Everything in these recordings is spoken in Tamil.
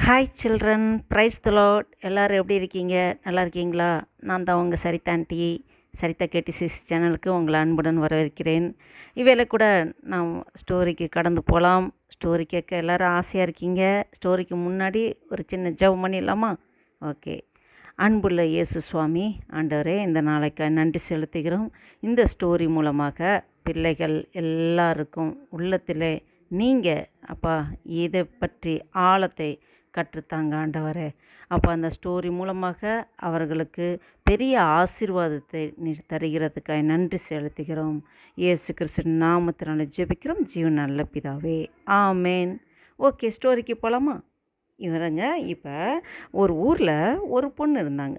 ஹாய் சில்ட்ரன் ப்ரைஸ் தலோட் எல்லோரும் எப்படி இருக்கீங்க? நல்லா இருக்கீங்களா? நான் தான் உங்கள் சரிதா ஆண்டி. சரிதா கேட்டிசிஸ் சேனலுக்கு உங்களை அன்புடன் வரவேற்கிறேன். இவையில் கூட நான் ஸ்டோரிக்கு கடந்து போகலாம் ஸ்டோரி கேட்க எல்லோரும் ஆசையாக இருக்கீங்க. ஸ்டோரிக்கு முன்னாடி ஒரு சின்ன ஜெபம் பண்ணிடலாமா? ஓகே அன்புள்ள இயேசு சுவாமி ஆண்டவரே இந்த நாளைக்கு நன்றி செலுத்துகிறோம். இந்த ஸ்டோரி மூலமாக பிள்ளைகள் எல்லாருக்கும் உள்ளத்திலே நீங்கள் அப்பா இதை பற்றி ஆழத்தை கற்றுத்தாங்க ஆண்டவரே. அப்போ அந்த ஸ்டோரி மூலமாக அவர்களுக்கு பெரிய ஆசீர்வாதத்தை நீர் தருகிறதுக்காக நன்றி செலுத்துகிறோம். இயேசு கிறிஸ்து நாமத்தினால ஜெபிக்கிறோம். ஜீவன் நல்ல பிதாவே. ஆமேன். ஓகே ஸ்டோரிக்கு போகலாமா இவருங்க இப்போ ஒரு ஊரில் ஒரு பொண்ணு இருந்தாங்க.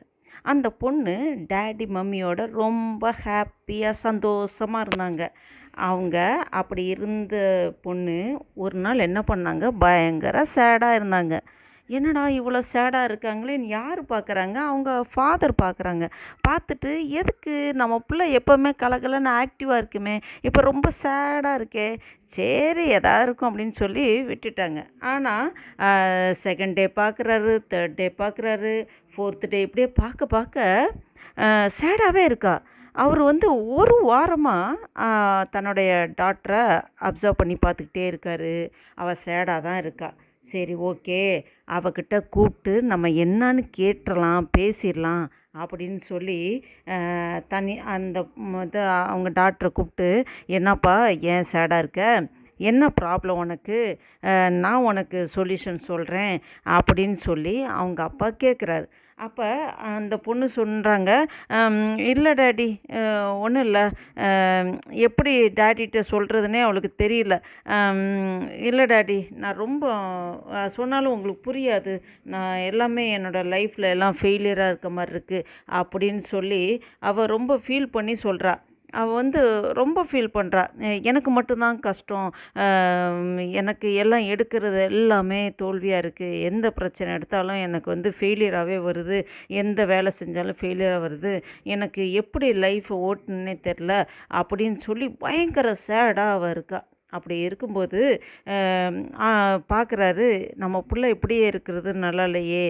அந்த பொண்ணு டேடி மம்மியோட ரொம்ப ஹாப்பியாக சந்தோஷமாக இருந்தாங்க. அவங்க அப்படி இருந்த பொண்ணு ஒரு நாள் என்ன பண்ணாங்க? பயங்கர சேடாக இருந்தாங்க. என்னடா இவ்வளோ சேடாக இருக்காங்களேன்னு யார் பார்க்குறாங்க அவங்க ஃபாதர் பார்க்குறாங்க பார்த்துட்டு எதுக்கு நம்ம பிள்ளை எப்போவுமே கலகலன்னு ஆக்டிவாக இருக்குமே? இப்போ ரொம்ப சேடாக இருக்கே. சரி எதா இருக்கும் அப்படின்னு சொல்லி விட்டுட்டாங்க. ஆனால் செகண்ட் டே பார்க்குறாரு தேர்ட் டே பார்க்குறாரு ஃபோர்த்து டே இப்படியே பார்க்க பார்க்க சேடாகவே இருக்கா? அவர் வந்து ஒரு வாரமாக தன்னுடைய டாக்டரை அப்சர்வ் பண்ணி பார்த்துக்கிட்டே இருக்கார். அவள் சேடாக தான் இருக்கா. சரி ஓகே. அவகிட்ட கூப்பிட்டு நம்ம என்னன்னு கேட்டுடலாம் பேசிடலாம் அப்படின்னு சொல்லி தனி அந்த இது அவங்க டாக்டரை கூப்பிட்டு என்னப்பா ஏன் சேடாக இருக்க? என்ன ப்ராப்ளம் உனக்கு? நான் உனக்கு சொல்யூஷன் சொல்கிறேன் அப்படின்னு சொல்லி அவங்க அப்பா கேட்குறாரு அப்போ அந்த பொண்ணு சொல்கிறாங்க இல்லை டேடி ஒன்றும் இல்லை. எப்படி டேடிகிட்ட சொல்கிறதுனே அவளுக்கு தெரியல. இல்லை டேடி நான் ரொம்ப சொன்னாலும் உங்களுக்கு புரியாது. நான் எல்லாமே என்னோடய லைஃப்பில் எல்லாம் ஃபெயிலியராக இருக்க மாதிரி இருக்குது அப்படின்னு சொல்லி அவள் ரொம்ப ஃபீல் பண்ணி சொல்கிறா அவள் வந்து ரொம்ப ஃபீல் பண்ணுறா எனக்கு மட்டும்தான் கஷ்டம். எனக்கு எல்லாம் எடுக்கிறது எல்லாமே தோல்வியாக இருக்குது எந்த பிரச்சனை எடுத்தாலும் எனக்கு வந்து ஃபெயிலியராகவே வருது. எந்த வேலை செஞ்சாலும் ஃபெயிலியராக வருது. எனக்கு எப்படி லைஃப்பை ஓட்டணுன்னே தெரில அப்படின்னு சொல்லி பயங்கர சேடாக அவள் இருக்கா. அப்படி இருக்கும்போது பார்க்குறாரு நம்ம பிள்ளை இப்படியே இருக்கிறது நல்லா இல்லையே.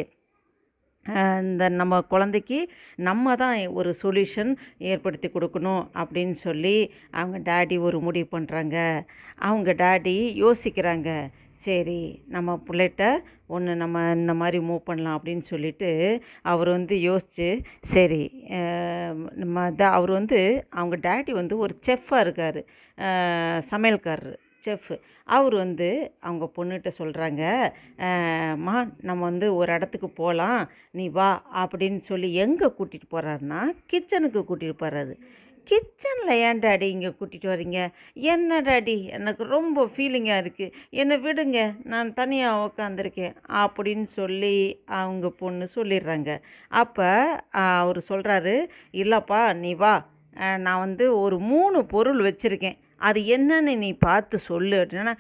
இந்த நம்ம குழந்தைக்கு நம்ம தான் ஒரு சொல்யூஷன் ஏற்படுத்தி கொடுக்கணும் அப்படின்னு சொல்லி அவங்க டாடி ஒரு முடிவு பண்ணுறாங்க அவங்க டாடி யோசிக்கிறாங்க. சரி நம்ம பிள்ளைகிட்ட ஒன்று நம்ம இந்த மாதிரி மூவ் பண்ணலாம் அப்படின்னு சொல்லிட்டு அவர் வந்து யோசித்து சரி நம்ம தான் அவர் வந்து அவங்க டேடி வந்து ஒரு செஃப்பாக இருக்கார். சமையல்காரர். செஃப்பு அவர் வந்து அவங்க பொண்ணுகிட்ட சொல்கிறாங்க மா நம்ம வந்து ஒரு இடத்துக்கு போகலாம் நீ வா அப்படின்னு சொல்லி எங்கே கூட்டிகிட்டு போகிறாருன்னா கிச்சனுக்கு கூட்டிகிட்டு போகிறாரு கிச்சனில் ஏன் டாடி இங்கே கூட்டிகிட்டு வரீங்க என்ன டாடி? எனக்கு ரொம்ப ஃபீலிங்காக இருக்குது என்னை விடுங்க நான் தனியாக உக்காந்துருக்கேன் அப்படின்னு சொல்லி அவங்க பொண்ணு சொல்லிடுறாங்க. அப்போ அவர் சொல்கிறாரு இல்லைப்பா நீ வா. நான் வந்து ஒரு மூணு பொருள் வச்சுருக்கேன். அது என்னன்னு நீ பார்த்து சொல்லு. அப்படின்னா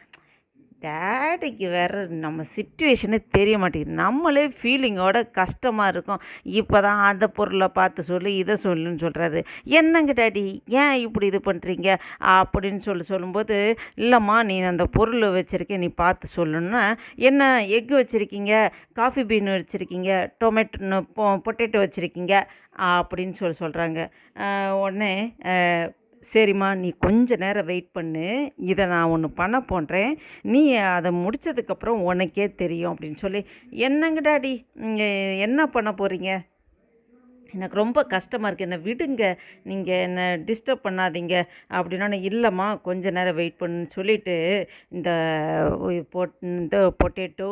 டேடிக்கு வேறு நம்ம சுச்சுவேஷனே தெரிய மாட்டேங்குது. நம்மளே ஃபீலிங்கோட கஷ்டமாக இருக்கும். இப்போ தான் அந்த பொருளை பார்த்து சொல்லி இதை சொல்லுன்னு சொல்கிறாரு என்னங்க டேடி? ஏன் இப்படி இது பண்ணுறீங்க அப்படின்னு சொல்லி சொல்லும்போது இல்லைம்மா நீ அந்த பொருள் வச்சுருக்கேன் நீ பார்த்து சொல்லணுன்னா என்ன எக் வச்சுருக்கீங்க காஃபி பீன் வச்சுருக்கீங்க டொமேட்டோ பொ பொட்டேட்டோ வச்சுருக்கீங்க அப்படின்னு சொல்லி சொல்கிறாங்க உடனே சரிம்மா நீ கொஞ்ச நேரம் வெயிட் பண்ணு. இதை நான் ஒன்று பண்ண போன்றேன். நீ அதை முடித்ததுக்கப்புறம் உனக்கே தெரியும் அப்படின்னு சொல்லி என்னங்க டாடி? என்ன பண்ண போகிறீங்க எனக்கு ரொம்ப கஷ்டமாக இருக்குது என்னை விடுங்க. நீங்கள் என்னை டிஸ்டர்ப் பண்ணாதீங்க. அப்படின்னா இல்லைம்மா கொஞ்ச நேரம் வெயிட் பண்ணுன்னு சொல்லிவிட்டு இந்த பொட் இந்த பொட்டேட்டோ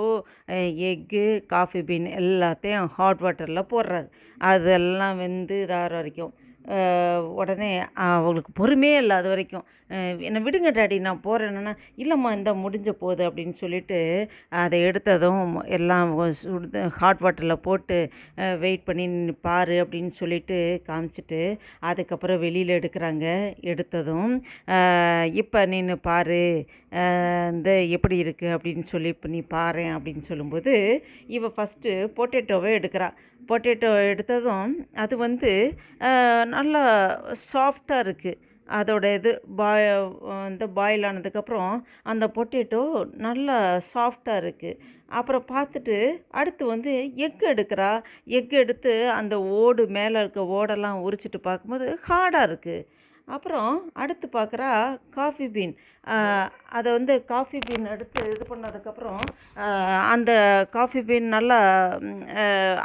எக்கு காஃபி பீன் எல்லாத்தையும் ஹாட் வாட்டரில் போடுறாரு. அதெல்லாம் வெந்து இதாகிற வரைக்கும். உடனே அவங்களுக்கு பொறுமையே இல்லை அது வரைக்கும். என்னை விடுங்க டாடி நான் போகிறேன்னா இல்லைம்மா இந்த முடிஞ்ச போகுது அப்படின்னு சொல்லிட்டு அதை எடுத்ததும் எல்லாம் சுடு ஹாட் வாட்டரில் போட்டு வெயிட் பண்ணி பாரு அப்படின்னு சொல்லிட்டு காமிச்சிட்டு அதுக்கப்புறம் வெளியில் எடுக்கிறாங்க. எடுத்ததும் இப்போ நின்று பாரு. இந்த எப்படி இருக்குது அப்படின்னு சொல்லி இப்போ நீ பாரு அப்படின்னு சொல்லும்போது இவள் ஃபஸ்ட்டு பொட்டேட்டோவை எடுக்கிறா. பொட்டேட்டோ எடுத்ததும் அது வந்து நல்லா சாஃப்டாக இருக்குது அதோட இது பாய் இந்த பாயில் ஆனதுக்கப்புறம் அந்த பொட்டேட்டோ நல்லா சாஃப்டாக இருக்குது அப்புறம் பார்த்துட்டு அடுத்து வந்து எக் எடுக்கிறா. எக் எடுத்து அந்த ஓடு மேலே இருக்க ஓடெல்லாம் உரிச்சிட்டு பார்க்கும்போது ஹார்டாக இருக்குது அப்புறம் அடுத்து பார்க்குறா காஃபி பீன் அதை வந்து காஃபி பீன் எடுத்து இது பண்ணதுக்கப்புறம் அந்த காஃபி பீன் நல்லா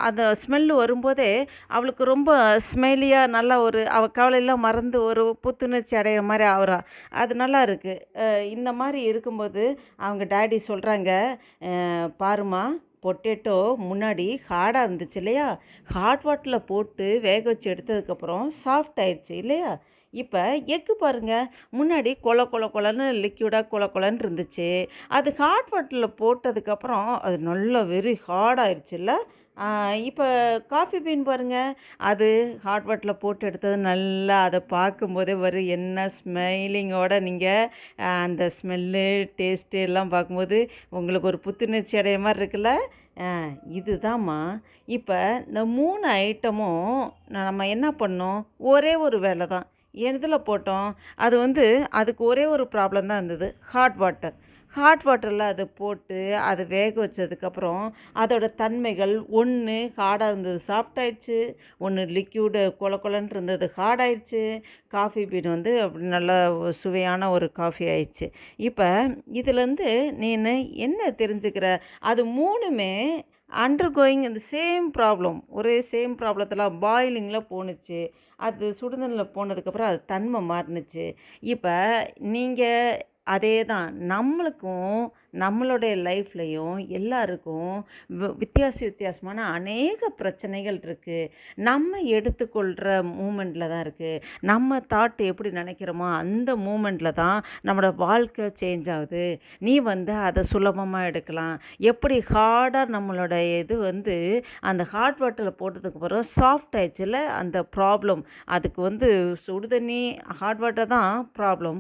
அந்த ஸ்மெல்லு வரும்போதே அவளுக்கு ரொம்ப ஸ்மெல்லியாக நல்லா ஒரு அவள் கவலையெல்லாம் மறந்து ஒரு புத்துணர்ச்சி அடையிற மாதிரி ஆகுறா. அது நல்லா இருக்குது இந்த மாதிரி இருக்கும்போது அவங்க டேடி சொல்கிறாங்க பாருமா பொட்டேட்டோ முன்னாடி ஹார்டாக இருந்துச்சு இல்லையா? ஹாட் வாட்டரில் போட்டு வேக வச்சு எடுத்ததுக்கப்புறம் சாஃப்ட் ஆயிடுச்சு இல்லையா? இப்போ எக்கு பாருங்க முன்னாடி கொல கொல கொலன்னு லிக்யூடாக கொல கொலன்னு இருந்துச்சு. அது ஹாட் வாட்டரில் போட்டதுக்கப்புறம் அது நல்லா வெரி ஹார்டாயிருச்சுல்ல இப்போ காஃபி பீன் பாருங்க அது ஹாட் வாட்டரில் போட்டு எடுத்தது நல்லா அதை பார்க்கும்போதே வரும் என்ன ஸ்மைலிங்கோட நீங்கள் அந்த ஸ்மெல்லு டேஸ்ட்டு எல்லாம் பார்க்கும்போது உங்களுக்கு ஒரு புத்துணர்ச்சி அடைய மாதிரி இருக்குல்ல? இதுதாம்மா. இப்போ இந்த மூணு ஐட்டமும் நம்ம என்ன பண்ணோம்? ஒரே ஒரு வேலை தான் எதில் போட்டோம்? அது வந்து அதுக்கு ஒரே ஒரு ப்ராப்ளம் தான் இருந்தது. ஹாட் வாட்டர் ஹாட் வாட்டரில் அதை போட்டு அதை வேக வச்சதுக்கப்புறம் அதோட தன்மைகள் ஒன்று ஹார்டாக இருந்தது சாஃப்ட் ஆயிடுச்சு. ஒன்று லிக்யூடு கொல கொலன்னு இருந்தது ஹார்ட் ஆயிடுச்சு. காஃபி பீன் வந்து அப்படி நல்ல சுவையான ஒரு காஃபி ஆயிடுச்சு. இப்போ இதுலேருந்து நீ என்ன தெரிஞ்சுக்கிற? அது மூணுமே அண்டர் கோயிங் இந்த சேம் ப்ராப்ளம் ஒரே சேம் ப்ராப்ளத்தில் பாயிலிங்கில் போணுச்சு. அது சுடுதண்ணில் போனதுக்கப்புறம் அது தன்மை மாறுனுச்சு. இப்போ நீங்கள் அதே தான் நம்மளுக்கும் நம்மளுடைய லைஃப்லையும் எல்லாருக்கும் வி- வித்தியாச வித்தியாசமான அநேக பிரச்சனைகள் இருக்குது நம்ம எடுத்துக்கொள்கிற மூமெண்ட்டில் தான் இருக்குது நம்ம தாட் எப்படி நினைக்கிறோமோ அந்த மூமெண்ட்டில் தான் நம்மளோட வாழ்க்கை சேஞ்ச் ஆகுது. நீ வந்து அதை சுலபமாக எடுக்கலாம். எப்படி ஹார்டாக நம்மளோட இது வந்து அந்த ஹாட் வாட்டரில் போட்டதுக்கு அப்புறம் சாஃப்ட் ஆயிடுச்சுல அந்த ப்ராப்ளம் அதுக்கு வந்து சுடுதண்ணி ஹாட் வாட்டர் தான் ப்ராப்ளம்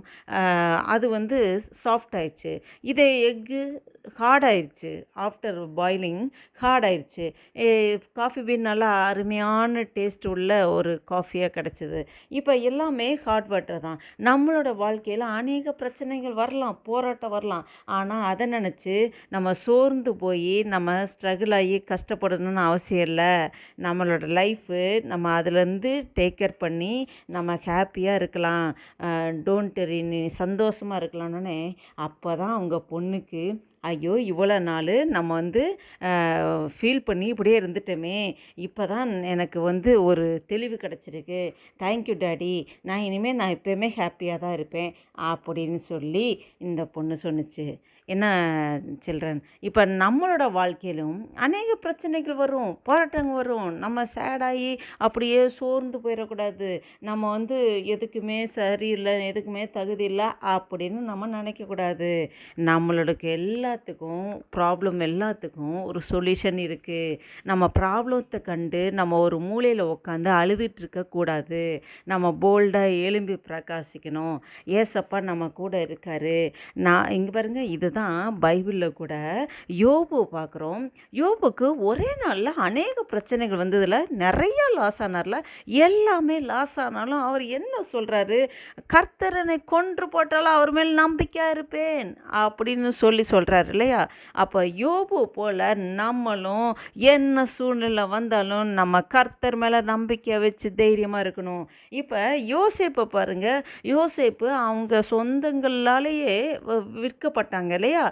அது வந்து சாஃப்ட் ஆயிடுச்சு இதை எக் எக்கு ஹார்ட் ஆயிடுச்சு ஆஃப்டர் பாயிலிங் ஹார்ட் ஆயிடுச்சு காஃபி பீன் நல்லா அருமையான டேஸ்ட் உள்ள ஒரு காஃபியாக கிடச்சிது. இப்போ எல்லாமே ஹாட் வாட்டர் தான். நம்மளோட வாழ்க்கையில் அநேக பிரச்சனைகள் வரலாம் போராட்டம் வரலாம். ஆனால் அதை நினச்சி நம்ம சோர்ந்து போய் நம்ம ஸ்ட்ரகிள் ஆகி கஷ்டப்படணும்னு அவசியம் இல்லை. நம்மளோட லைஃபு நம்ம அதுலேருந்து டேக் கேர் பண்ணி நம்ம ஹாப்பியாக இருக்கலாம். டோன்ட் நீ சந்தோஷமாக இருக்கலாம்னு அப்போ தான் அவங்க பொண்ணுக்கு ஐயோ இவ்வளோ நாள் நம்ம வந்து ஃபீல் பண்ணி இப்படியே இருந்துட்டோமே. இப்போ தான் எனக்கு வந்து ஒரு தெளிவு கிடச்சிருக்கு. தேங்க்யூ டாடி நான் இனிமேல் நான் எப்போயுமே ஹாப்பியாக தான் இருப்பேன். அப்படின்னு சொல்லி இந்த பொண்ணு சொன்னுச்சு. என்ன சில்ட்ரன் இப்போ நம்மளோட வாழ்க்கையிலும் அநேக பிரச்சனைகள் வரும் போராட்டங்கள் வரும். நம்ம சேடாகி அப்படியே சோர்ந்து போயிடக்கூடாது. நம்ம வந்து எதுக்குமே சரியில்லை எதுக்குமே தகுதி இல்லை அப்படின்னு நம்ம நினைக்கக்கூடாது. நம்மளுக்கு எல்லாத்துக்கும் ப்ராப்ளம் எல்லாத்துக்கும் ஒரு சொல்யூஷன் இருக்குது நம்ம ப்ராப்ளத்தை கண்டு நம்ம ஒரு மூலையில் உட்காந்து அழுதுட்டு இருக்கக்கூடாது நம்ம போல்டாக எலும்பி பிரகாசிக்கணும். ஏசப்பா நம்ம கூட இருக்காரு. நான் இங்கே பாருங்கள் இது தான் பைபிளில் கூட யோபு பார்க்குறோம். யோபுக்கு ஒரே நாளில் அநேக பிரச்சனைகள் வந்ததில் நிறையா லாஸ் ஆனார்ல. எல்லாமே லாஸ் ஆனாலும் அவர் என்ன சொல்கிறாரு கர்த்தரனை கொன்று போட்டாலும் அவர் மேல் நம்பிக்கையாக இருப்பேன் அப்படின்னு சொல்லி சொல்கிறாரு இல்லையா? அப்போ யோபு போல் நம்மளும் என்ன சூழ்நிலை வந்தாலும் நம்ம கர்த்தர் மேலே நம்பிக்கையை வச்சு தைரியமாக இருக்கணும். இப்போ யோசேப்பை பாருங்க. யோசேப்பு அவங்க சொந்தங்களாலேயே வ- விற்கப்பட்டாங்க இல்லையா?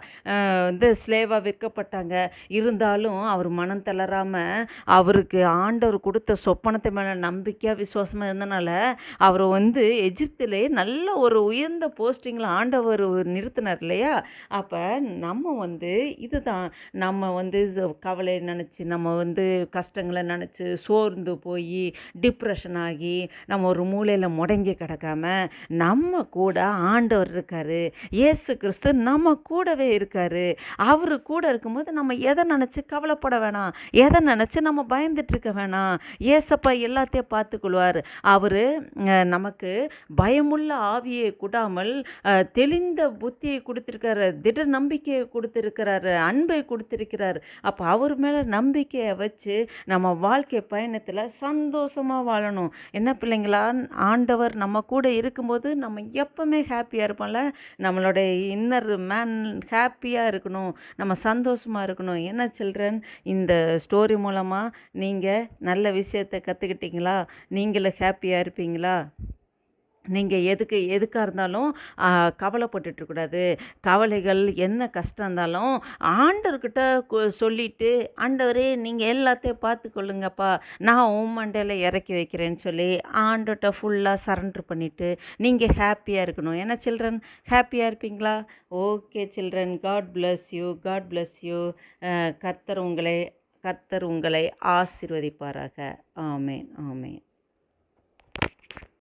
வந்து ஸ்லேவாக விற்கப்பட்டாங்க. இருந்தாலும் அவர் மனம் தளராமல் அவருக்கு ஆண்டவர் கொடுத்த சொப்பனத்தை மேலே நம்பிக்கையாக விசுவாசமாக இருந்தனால அவர் வந்து எஜிப்திலே நல்ல ஒரு உயர்ந்த போஸ்டிங்கில் ஆண்டவர் நிறுத்தினார் இல்லையா? அப்போ நம்ம வந்து இதுதான். நம்ம வந்து கவலை நினச்சி நம்ம வந்து கஷ்டங்களை நினச்சி சோர்ந்து போய் டிப்ரெஷன் ஆகி நம்ம ஒரு மூலையில் முடங்கி கிடக்காம நம்ம கூட ஆண்டவர் இருக்கார். இயேசு கிறிஸ்து நம்ம கூட கூடவே இருக்கார். அவர் கூட இருக்கும்போது நம்ம எதை நினச்சி கவலைப்பட வேணாம். எதை நினச்சி நம்ம பயந்துட்டுருக்க வேணாம். ஏசப்பா எல்லாத்தையும் பார்த்துக்கொள்வார். அவர் நமக்கு பயமுள்ள ஆவியை கூடாமல் தெளிந்த புத்தியை கொடுத்துருக்காரு திட நம்பிக்கையை கொடுத்துருக்கிறாரு அன்பை கொடுத்துருக்கிறார். அப்போ அவர் மேலே நம்பிக்கையை வச்சு நம்ம வாழ்க்கை பயணத்தில் சந்தோஷமாக வாழணும். என்ன பிள்ளைங்களா ஆண்டவர் நம்ம கூட இருக்கும்போது நம்ம எப்பவுமே ஹாப்பியாக இருப்போம்ல. நம்மளுடைய இன்னர் மேன் ஹாப்பியாக இருக்கணும் நம்ம சந்தோஷமாக இருக்கணும். என்ன சில்ட்ரன் இந்த ஸ்டோரி மூலமாக நீங்கள் நல்ல விஷயத்தை கற்றுக்கிட்டீங்களா நீங்களும் ஹாப்பியாக இருப்பீங்களா? நீங்கள் எதுக்கு எதுக்காக இருந்தாலும் ஆ, கவலைகள் என்ன கஷ்டம் இருந்தாலும் ஆண்டவர்கிட்ட சொல்லிவிட்டு ஆண்டவரே நீங்கள் எல்லாத்தையும் பார்த்துக்கொள்ளுங்கப்பா. நான் உன் மண்டையில் இறக்கி வைக்கிறேன்னு சொல்லி ஆண்டர்கிட்ட ஃபுல்லாக சரண்டர் பண்ணிவிட்டு நீங்கள் ஹாப்பியாக இருக்கணும். ஏன்னா சில்ட்ரன் ஹாப்பியாக இருப்பீங்களா? Okay children God bless you God bless you கர்த்தர் உங்களை கர்த்தர் உங்களை ஆசீர்வதிப்பாராக. ஆமேன் ஆமேன்.